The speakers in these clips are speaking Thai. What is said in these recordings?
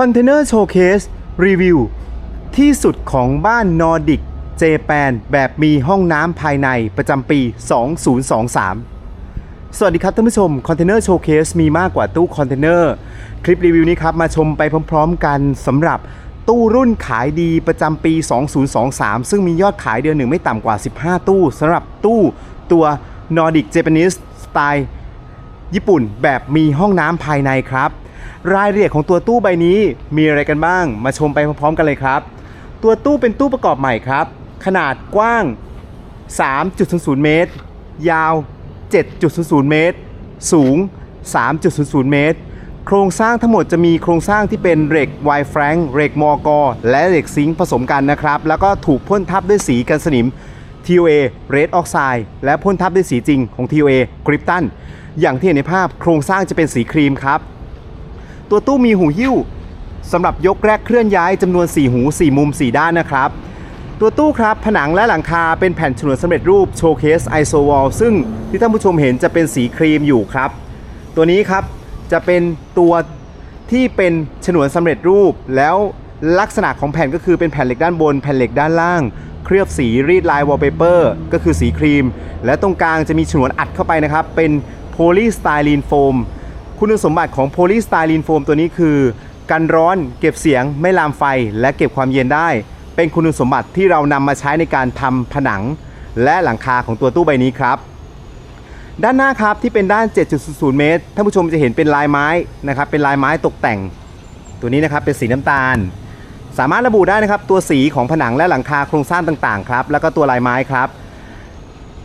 คอนเทนเนอร์โชว์เคสรีวิวที่สุดของบ้านนอร์ดิกเจแปนแบบมีห้องน้ำภายในประจำปี 2023 สวัสดีครับท่านผู้ชมคอนเทนเนอร์โชว์เคสมีมากกว่าตู้คอนเทนเนอร์คลิปรีวิวนี้ครับมาชมไปพร้อมๆกันสำหรับตู้รุ่นขายดีประจำปี 2023 ซึ่งมียอดขายเดือนหนึ่งไม่ต่ำกว่า 15 ตู้สำหรับตู้ตัว Nordic Japanese สไตล์ญี่ปุ่นแบบมีห้องน้ำภายในครับ รายละเอียดของตัวตู้ใบนี้มีอะไรกันบ้าง มาชมไปพร้อมๆกันเลยครับ ตัวตู้เป็นตู้ประกอบใหม่ครับ ขนาดกว้าง 3.00 เมตร ยาว 7.00 เมตร สูง 3.00 เมตร โครงสร้างทั้งหมดจะมีโครงสร้างที่เป็นเหล็กไวแฟรงเหล็กมอกอและเหล็กซิงค์ผสมกันนะครับ แล้วก็ถูกพ่นทับด้วยสีกันสนิม TOA Red Oxide และพ่นทับด้วยสีจริงของ TOA Krypton อย่างที่เห็นในภาพโครงสร้างจะเป็นสีครีมครับ ตัวตู้มีหูหิ้วสำหรับยกแรกเคลื่อนย้ายจำนวน 4 หู 4 มุม 4 ด้านนะครับ ตัวตู้ครับผนังและหลังคาเป็นแผ่นฉนวนสำเร็จรูปโชว์เคสไอโซวอลซึ่งที่ท่านผู้ชมเห็นจะเป็นสีครีมอยู่ครับ ตัวนี้ครับจะเป็นตัวที่เป็นฉนวนสำเร็จรูป แล้วลักษณะของแผ่นก็คือเป็นแผ่นเหล็กด้านบน แผ่นเหล็กด้านล่าง เคลือบสีรีดลายวอลเปเปอร์ก็คือสีครีม และตรงกลางจะมีฉนวนอัดเข้าไปนะครับเป็นโพลีสไตรีนโฟม คุณสมบัติของโพลีสไตรีนโฟมตัวนี้คือ กันร้อนเก็บเสียงไม่ลามไฟ และเก็บความเย็นได้ เป็นคุณสมบัติที่เรานำมาใช้ในการทำผนัง และหลังคาของตัวตู้ใบนี้ครับ ด้านหน้าครับที่เป็นด้าน 7.00 เมตรท่านผู้ชมจะเห็นเป็นลายไม้นะครับเป็นลายไม้ตกแต่ง ตัวนี้นะครับเป็นสีน้ำตาล สามารถระบุได้นะครับตัวสีของผนังและหลังคาโครงสร้างต่างๆครับแล้วก็ตัวลายไม้ครับ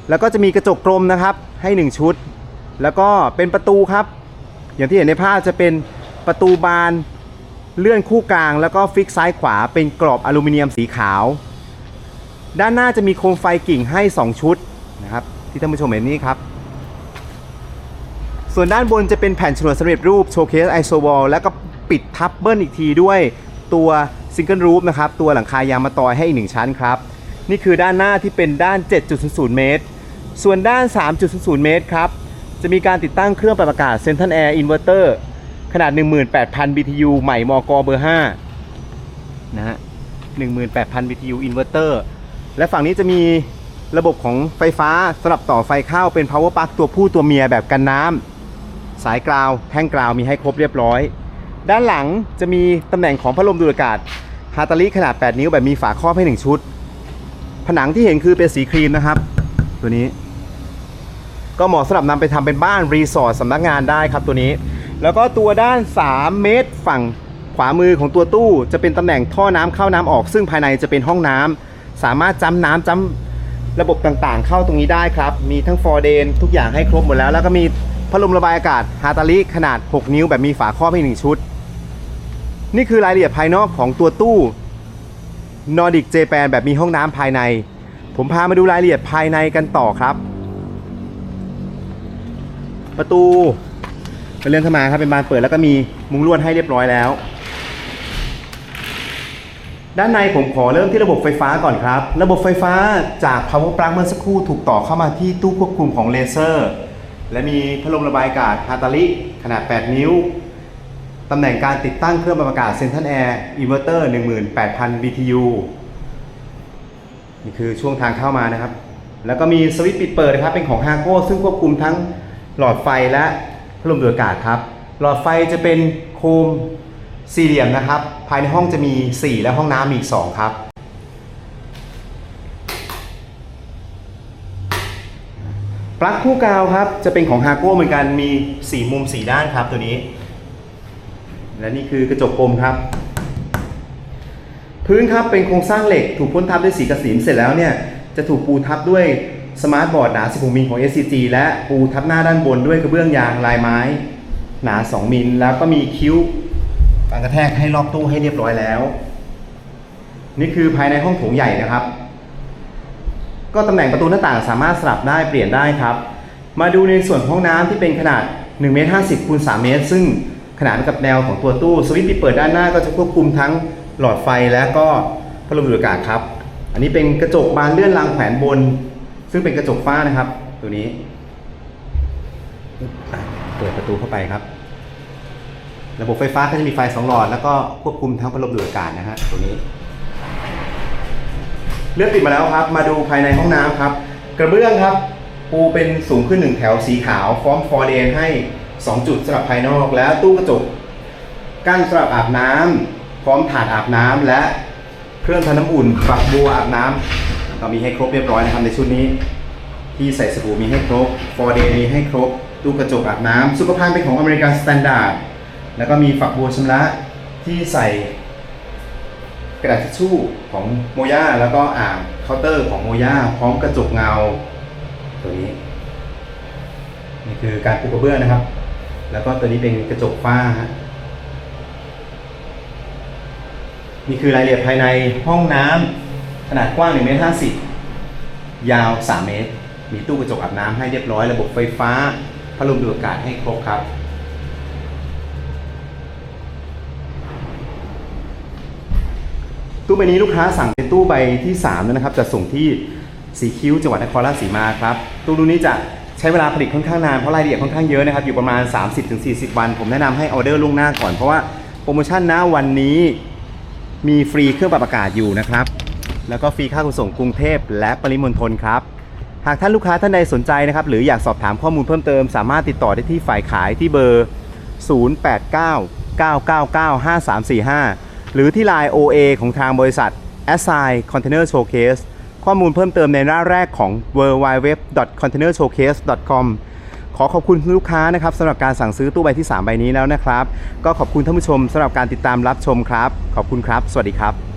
แล้วก็จะมีกระจกกลมนะครับให้ 1 ชุด แล้วก็เป็นประตูครับ อย่างที่เห็นในภาพจะเป็นประตูบานเลื่อนคู่กลาง แล้วก็ฟิกซ้ายขวาเป็นกรอบอลูมิเนียมสีขาว ด้านหน้าจะมีโคมไฟกิ่งให้ 2 ชุดนะครับที่ท่านผู้ชมเห็นนี่ครับ ส่วนด้านบนจะเป็นแผ่นฉนวนสำเร็จรูปโชว์เคสไอโซวอลแล้วก็ปิดทับเบิ้ลอีกทีด้วยตัวซิงเกิลรูฟนะครับตัวหลังคายางมาตอยให้อีกหนึ่งชั้นครับ นี่คือด้านหน้าที่เป็นด้าน 7.00 เมตร ส่วนด้าน 3.00 เมตรครับ จะมีการติดตั้งเครื่องปรับอากาศ Central Air Inverter ขนาด 18,000 BTU ใหม่มกเบอร์ 5 นะฮะ 18,000 BTU Inverter และฝั่งนี้จะมีระบบของไฟฟ้าสำหรับต่อไฟเข้าเป็น power plug ตัวผู้ตัวเมียแบบกันน้ำสายกราวแท่งกราวมีให้ครบเรียบร้อย ด้านหลังจะมีตำแหน่งของพัดลมดูดอากาศฮาตาลิขนาด 8 นิ้วแบบมีฝาครอบให้ 1 ชุด ผนังที่เห็นคือเป็นสีครีมนะครับ ตัวนี้ ก็เหมาะสำหรับนำไปทำเป็นบ้านรีสอร์ทสำนักงานได้ครับตัวนี้ แล้วก็ตัวด้าน 3 เมตรฝั่งขวามือของตัวตู้ จะเป็นตำแหน่งท่อน้ำเข้าน้ำออก ซึ่งภายในจะเป็นห้องน้ำสามารถจ้ำน้ำจ้ำระบบต่างๆ เข้าตรงนี้ได้ครับ มีทั้งฟอร์เดนทุกอย่างให้ครบหมดแล้ว แล้วก็มีพัดลมระบายอากาศฮาตาลิขนาด 6 นิ้วแบบมีฝาครอบให้หนึ่งชุด นี่คือรายละเอียดภายนอกของตัวตู้ Nordic Japan แบบมีห้องน้ำภายใน ผมพามาดูรายละเอียดภายในกันต่อครับ ประตูเป็นเรื่องเข้ามาครับเป็นบานเปิดแล้วก็มีมุ้งลวดให้เรียบร้อยแล้ว ด้านในผมขอเริ่มที่ระบบไฟฟ้าก่อนครับ ระบบไฟฟ้าจาก power plug เมื่อสักครู่ถูกต่อเข้ามาที่ตู้ควบคุมของเลเซอร์ และมีพัดลมระบายอากาศฮาตาลิขนาด 8 นิ้วตำแหน่งการติดตั้งเครื่องปรับอากาศ Central Air Inverter 18,000 BTU นี่คือช่วงทางเข้ามานะครับ แล้วก็มีสวิตช์ปิดเปิดนะครับ เป็นของฮาโก้ซึ่งควบคุมทั้ง หลอดไฟและพัดลมดูดอากาศครับ หลอดไฟจะเป็นโคมสี่เหลี่ยมนะครับ ภายในห้องจะมี 4 และห้องน้ำมีอีก 2 ครับ ปลั๊กคู่กาวครับ จะเป็นของฮาโก้เหมือนกันมี 4 มุม 4 ด้านครับตัวนี้ และนี่คือกระจกกลมครับ พื้นครับเป็นโครงสร้างเหล็กถูกพ่นทับด้วยสีกระสีเสร็จแล้วเนี่ยจะถูกปูทับด้วย สมาร์ทบอร์ดหนา 16 มิลของ SCG และปูทับหน้าด้านบนด้วยกระเบื้องยางลายไม้ หนา 2 มิลแล้วก็มีคิ้วการกระแทกให้รอบตู้ให้เรียบร้อยแล้ว นี่คือภายในห้องโถงใหญ่นะครับ ก็ตำแหน่งประตูหน้าต่างสามารถสลับได้เปลี่ยนได้ครับ มาดูในส่วนห้องน้ำที่เป็นขนาด1เมตร50คูณ3เมตร ซึ่งขนานกับแนวของตัวตู้สวิตช์ปิดเปิดด้านหน้าก็จะควบคุมทั้งหลอดไฟและก็พัดลมดูดอากาศครับ อันนี้เป็นกระจกบานเลื่อนรางแขวนบน ซึ่งเป็นกระจกฝ้านะครับ ตัวนี้ เปิดประตูเข้าไปครับ ระบบไฟฟ้าก็จะมีไฟสองหลอด แล้วก็ควบคุมทั้งพัดลมดูดอากาศนะฮะตัวนี้ เลือกติดมาแล้วครับ มาดูภายในห้องน้ำครับ กระเบื้องครับ ปูเป็นสูงขึ้นหนึ่งแถวสีขาวพร้อมฟอร์เดนให้ 2 จุดสำหรับภายนอก แล้วตู้กระจกกั้นสำหรับอาบน้ำพร้อมถาดอาบน้ำและเครื่องทำน้ำอุ่นฝักบัวอาบน้ำ ก็มีให้ครบเรียบร้อยนะครับในชุดนี้ ที่ใส่สบู่มีให้ครบฟอร์เดมีให้ครบตู้กระจกอาบน้ำสุขภัณฑ์เป็นของอเมริกันสแตนดาร์ดแล้วก็มีฝักบัวชำระที่ใส่กระดาษทิชชู่ของโมย่าแล้วก็อ่างเคาน์เตอร์ของโมย่าพร้อมกระจกเงา ตัวนี้ นี่คือการปูกระเบื้องนะครับ แล้วก็ตัวนี้เป็นกระจกฝ้าฮะนี่คือรายละเอียดภายในห้องน้ำ ขนาดกว้าง1เมตร50 ยาว 3 เมตร มีตู้กระจกอาบน้ำให้เรียบร้อย ระบบไฟฟ้า พัดลมดูดอากาศให้ครบครับ ตู้ใบนี้ลูกค้าสั่งเป็นตู้ใบที่3แล้วนะครับ จะส่งที่สีคิ้วจังหวัดนครราชสีมาครับ ตู้รุ่นนี้จะใช้เวลาผลิตค่อนข้างนาน เพราะรายละเอียดค่อนข้างเยอะนะครับ อยู่ประมาณ 30-40 วัน ผมแนะนำให้ออเดอร์ล่วงหน้าก่อน เพราะว่าโปรโมชั่นณวันนี้มีฟรีเครื่องปรับอากาศอยู่นะครับ แล้วก็ฟรีค่าขนส่งกรุงเทพและปริมณฑลครับหากท่านลูกค้าท่านใดสนใจนะครับ หรืออยากสอบถามข้อมูลเพิ่มเติม สามารถติดต่อได้ที่ฝ่ายขายที่เบอร์ 0899995345 หรือที่ Line OA ของทางบริษัท a s s i Container Showcase ข้อมูลเพิ่มเติมในหน้าแรกของ w w w c o n t a i n e r s h o w c a s e c o m ขอขอบคุณลูกค้านะครับสำหรับการสั่งซื้อตู้ใบที่ 3 ใบนี้แล้วนะครับ ก็ขอบคุณท่านผู้ชมสำหรับการติดตามรับชมครับ ขอบคุณครับ สวัสดีครับ